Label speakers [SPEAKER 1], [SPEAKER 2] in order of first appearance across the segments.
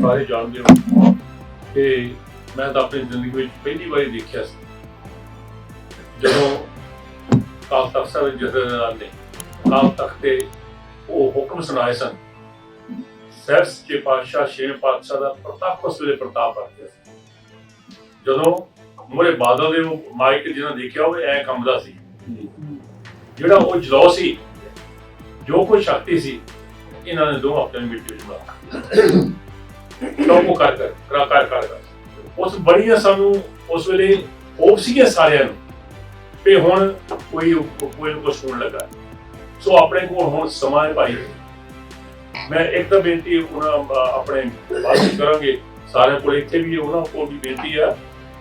[SPEAKER 1] ਸਾਰੇ ਜਾਣਦੇ ਹੋ ਕਿ ਮੈਂ ਤਾਂ ਆਪਣੀ ਜ਼ਿੰਦਗੀ ਵਿੱਚ ਪਹਿਲੀ ਵਾਰੀ ਦੇਖਿਆ ਸੀ। ਜਦੋਂ ਕਾਲ ਤਖਤ ਸਾਹਿਬ ਜਥੇਦਾਰ ਨੇ, ਕਾਲ ਤਖਤ ਤੇ ਉਹ ਹੁਕਮ ਸੁਣਾਏ ਸਨ, ਸਹਿਬ ਸੱਚੇ ਪਾਤਸ਼ਾਹ, ਛੇਵੇਂ ਪਾਤਸ਼ਾਹ ਦਾ ਪ੍ਰਤਾਪ ਉਸ ਵੇਲੇ ਪ੍ਰਤਾਪ ਰੱਖਿਆ ਸੀ। ਜਦੋਂ ਮੋਰੇ ਬਾਦਲ ਦੇ ਉਹ ਮਾਈਕ ਜਿਹਨਾਂ ਦੇਖਿਆ ਉਹ ਐ ਕੰਬਦਾ ਸੀ। ਜਿਹੜਾ ਉਹ ਜਲੋ ਸੀ, ਜੋ ਕੋਈ ਸ਼ਕਤੀ ਸੀ, ਇਹਨਾਂ ਨੇ ਦੋ ਆਪਣੇ ਮਿੱਟੀ ਵਿੱਚ ਮਾਰ ਲੋਕੋ ਕਰ ਕਰ ਕਰਾ ਕਰ ਕਰ ਉਸ ਬੜੀਆਂ ਸਾਨੂੰ ਉਸ ਵੇਲੇ ਹੋਪ ਸੀਗੇ ਸਾਰਿਆਂ ਨੂੰ ਤੇ ਹੁਣ ਕੋਈ ਕੋਈ ਨੂੰ ਕੁਛ ਹੋਣ ਲੱਗਾ। ਸੋ ਆਪਣੇ ਕੋਲ ਹੁਣ ਸਮਾਂ ਹੈ ਭਾਈ। ਮੈਂ ਇੱਕ ਤਾਂ ਬੇਨਤੀ ਉਹਨਾਂ, ਆਪਣੇ ਬਾਤ ਕਰਾਂਗੇ ਸਾਰਿਆਂ ਕੋਲ। ਇੱਥੇ ਵੀ ਉਹਨਾਂ ਕੋਲ ਵੀ ਬੇਨਤੀ ਆ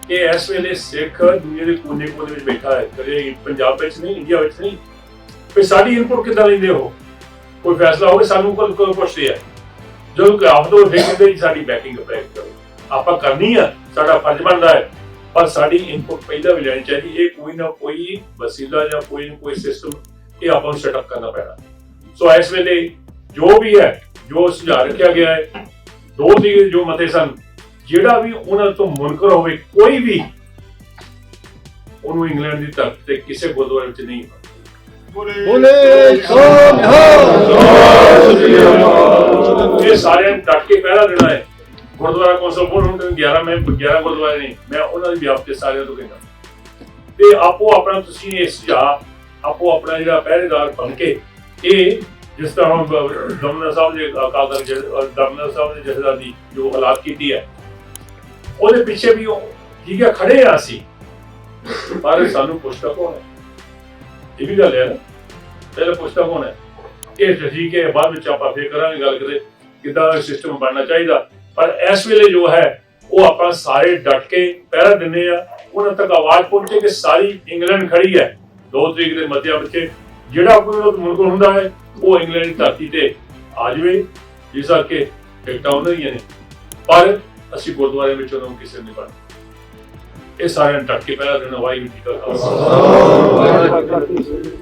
[SPEAKER 1] ਕਿ ਇਸ ਵੇਲੇ ਸਿੱਖ ਦੁਨੀਆ ਦੇ ਕੋਨੇ-ਕੋਨੇ ਵਿੱਚ ਬੈਠਾ ਹੈ। ਕਦੇ ਪੰਜਾਬ ਵਿੱਚ ਨਹੀਂ, ਇੰਡੀਆ ਵਿੱਚ ਨਹੀਂ। ਵੀ ਸਾਡੀ ਇਨਪੁਟ ਕਿੱਦਾਂ ਲੈਂਦੇ ਹੋ? ਕੋਈ ਫੈਸਲਾ ਹੋਵੇ, ਸਾਨੂੰ ਕੋਲ ਕੋਲ ਪੁੱਛਦੇ ਆ। ਜਦੋਂ ਕਿ ਆਪ ਤੋਂ ਫਿਰ ਕਹਿੰਦੇ ਜੀ ਸਾਡੀ ਬੈਕਿੰਗ ਅਪਲਾਈ ਕਰੋ। ਆਪਾਂ ਕਰਨੀ ਆ ਸਾਡਾ ਫਰਜ਼ ਬਣਦਾ ਹੈ ਪਰ ਸਾਡੀ ਇਨਪੁਟ ਪਹਿਲਾਂ ਵੀ ਲੈਣੀ ਚਾਹੀਦੀ ਇਹ ਕੋਈ ਨਾ ਕੋਈ ਵਸੀਲਾ ਜਾਂ ਕੋਈ ਨਾ ਕੋਈ ਸਿਸਟਮ ਇਹ ਆਪਾਂ ਨੂੰ ਸੈਟਅਪ ਕਰਨਾ ਪੈਣਾ। ਸੋ ਇਸ ਵੇਲੇ ਜੋ ਵੀ ਹੈ ਜੋ ਸੁਝਾਅ ਰੱਖਿਆ ਗਿਆ ਹੈ ਦੋ ਤਰੀਕੇ ਜੋ ਮਤੇ ਸਨ ਜਿਹੜਾ ਵੀ ਉਹਨਾਂ ਤੋਂ ਮੁਨਕਰ ਹੋਵੇ ਕੋਈ ਵੀ ਉਹਨੂੰ ਇੰਗਲੈਂਡ ਦੀ ਧਰਤੀ ਤੇ ਕਿਸੇ ਗੁਰਦੁਆਰੇ ਵਿੱਚ ਨਹੀਂ
[SPEAKER 2] ਬੋਲੇ
[SPEAKER 1] ਇਹ ਸਾਰਿਆਂ ਨੂੰ ਡਟ ਕੇ ਪਹਿਰਾ ਦੇਣਾ ਹੈ। ਗੁਰਦੁਆਰਾ ਕੌਂਸਲ ਬੋਰਡ ਹੁਣ 11 ਮੈਂ 11 ਗੁਰਦੁਆਰੇ ਨੇ, ਮੈਂ ਉਹਨਾਂ ਦੀ ਵਿਆਪਤੀ ਸਾਰਿਆਂ ਤੋਂ ਕਹਿੰਦਾ। ਤੇ ਆਪੋ ਆਪਣਾ ਤੁਸੀਂ ਇਹ ਸੁਝਾਅ, ਆਪੋ ਆਪਣਾ ਜਿਹੜਾ ਪਹਿਰੇਦਾਰ ਬਣ ਕੇ ਇਹ ਜਿਸ ਤਰ੍ਹਾਂ ਦਮਨਾ ਸਾਹਿਬ ਦੇ ਅਕਾਲ ਦਮਨਾ ਸਾਹਿਬ ਦੇ ਜਥੇਦਾਰ ਦੀ ਜੋ ਹਾਲਾਤ ਕੀਤੀ ਹੈ, ਉਹਦੇ ਪਿੱਛੇ ਵੀ ਉਹ ਠੀਕ ਹੈ, ਖੜੇ ਆ ਸੀ ਪਰ ਸਾਨੂੰ ਪੁੱਛਦਾ ਕੌਣ ਹੈ? ਇਹ ਵੀ ਗੱਲ ਹੈ ਨਾ। ਪਹਿਲਾਂ ਪੁੱਛਦਾ ਕੌਣ ਹੈ? ਇਹ ਠੀਕ ਹੈ, ਬਾਅਦ ਵਿੱਚ ਆਪਾਂ ਫੇਰ ਕਰਾਂਗੇ ਗੱਲ ਕਰੇ ਕਿੱਦਾਂ ਦਾ ਸਿਸਟਮ ਬਣਨਾ ਚਾਹੀਦਾ। ਪਰ ਇਸ ਵੇਲੇ ਜੋ ਹੈ, ਉਹ ਆਪਾਂ ਸਾਰੇ ਡਟ ਕੇ ਪਹਿਰਾ ਦਿੰਦੇ ਆ। ਉਹਨਾਂ ਤੱਕ ਆਵਾਜ਼ ਪਹੁੰਚੇ ਕਿ ਸਾਰੀ ਇੰਗਲੈਂਡ ਖੜੀ ਹੈ। ਦੋ ਤਰੀਕ ਦੇ ਮੱਧਿਆ ਵਿੱਚ ਜਿਹੜਾ ਕੋਈ ਮੁਲਕ ਹੁੰਦਾ ਹੈ, ਉਹ ਇੰਗਲੈਂਡ ਦੀ ਧਰਤੀ ਤੇ ਆ ਜਾਵੇ, ਜਿਸ ਕਰਕੇ ਟਿਕਟਾਂ ਉਹਨਾਂ ਦੀਆਂ ਨੇ। ਪਰ ਅਸੀਂ ਗੁਰਦੁਆਰੇ ਵਿੱਚ ਉਹਨਾਂ ਨੂੰ ਕਿਸੇ ਨੇ ਬਣ ਇਹ ਸਾਰਿਆਂ ਨੂੰ ਡਟ ਕੇ ਪਹਿਰਾ ਦੇਣਾ ਵਾਹਿਗੁਰੂ ਜੀ ਕਾ ਖਾਲਸਾ